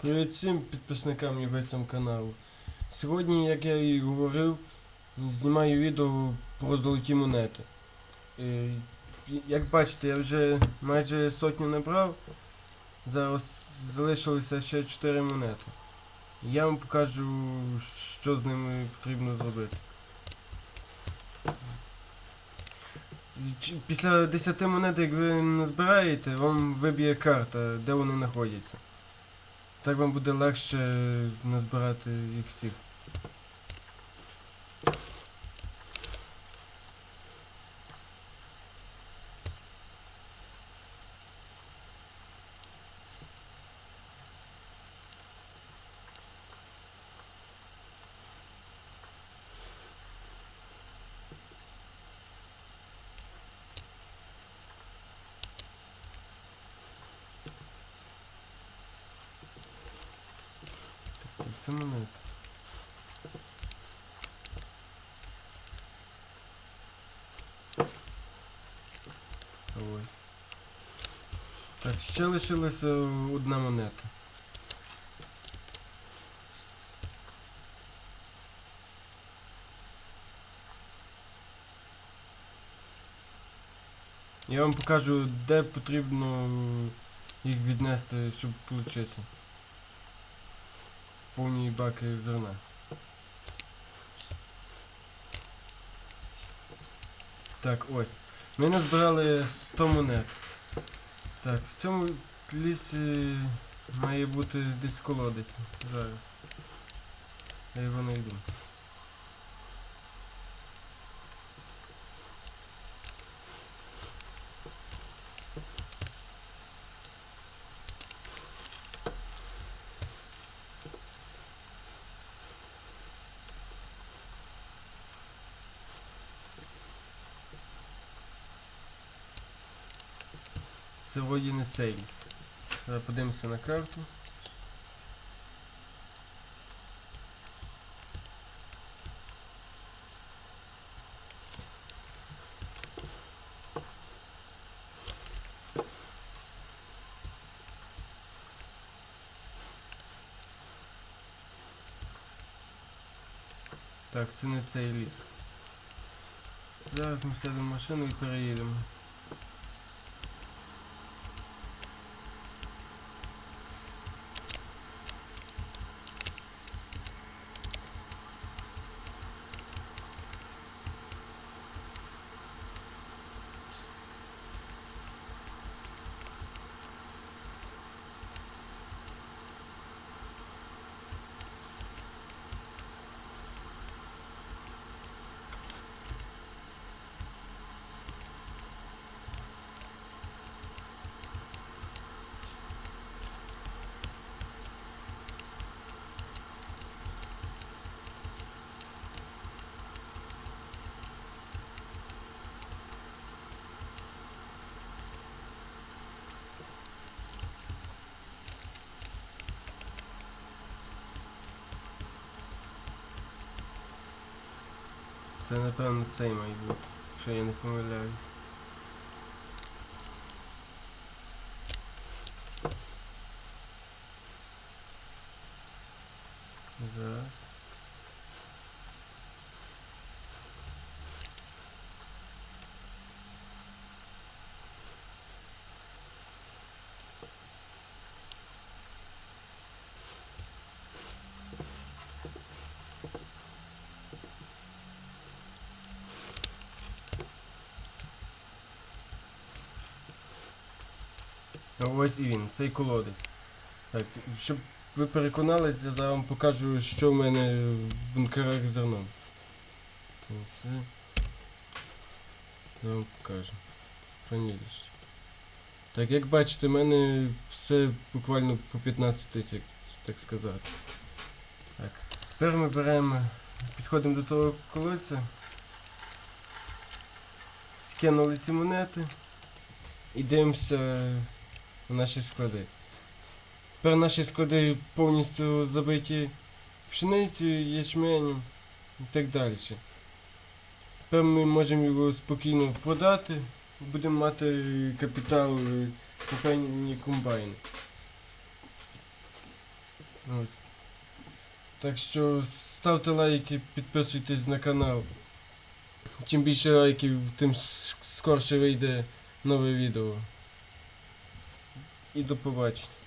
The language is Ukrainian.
Привіт всім підписникам і гостям каналу. Сьогодні, як я і говорив, знімаю відео про золоті монети. Е, Як бачите, я вже майже сотню набрав. Зараз залишилося ще 4 монети. Я вам покажу, що з ними потрібно зробити. Після 10 монет, як ви назбираєте, вам виб'є карта, де вони знаходяться. Так вам буде легше назбирати їх всіх. Це монета. Ось. Так, ще лишилася одна монета. Я вам покажу, де потрібно їх віднести, щоб отримати повні баки зерна. Так, ось. Ми назбирали 100 монет. Так, в цьому лісі має бути десь колодець. Зараз. Я його знайду. Цей ліс. Зараз подивимося на карту. Так, це не цей ліс. Зараз ми сядемо в машину і переїдемо. Це напевно цей має бути, якщо я не помиляюсь. Зараз. Ось і він, цей колодець. Так, щоб ви переконалися, я зараз вам покажу, що в мене в бункерах зерном. Це. Я вам покажу. Хранилище. Так, як бачите, в мене все буквально по 15 тисяч, так сказати. Так. Тепер ми беремо, підходимо до того колодця. Скинули ці монети і дивимося наші склади. Тепер наші склади повністю забиті пшеницею, ячменем і так далі. Тепер ми можемо його спокійно продати, будемо мати капітал купені комбайни. Ось. Так що ставте лайки, підписуйтесь на канал. Чим більше лайків, тим скорше вийде нове відео. І до побачення.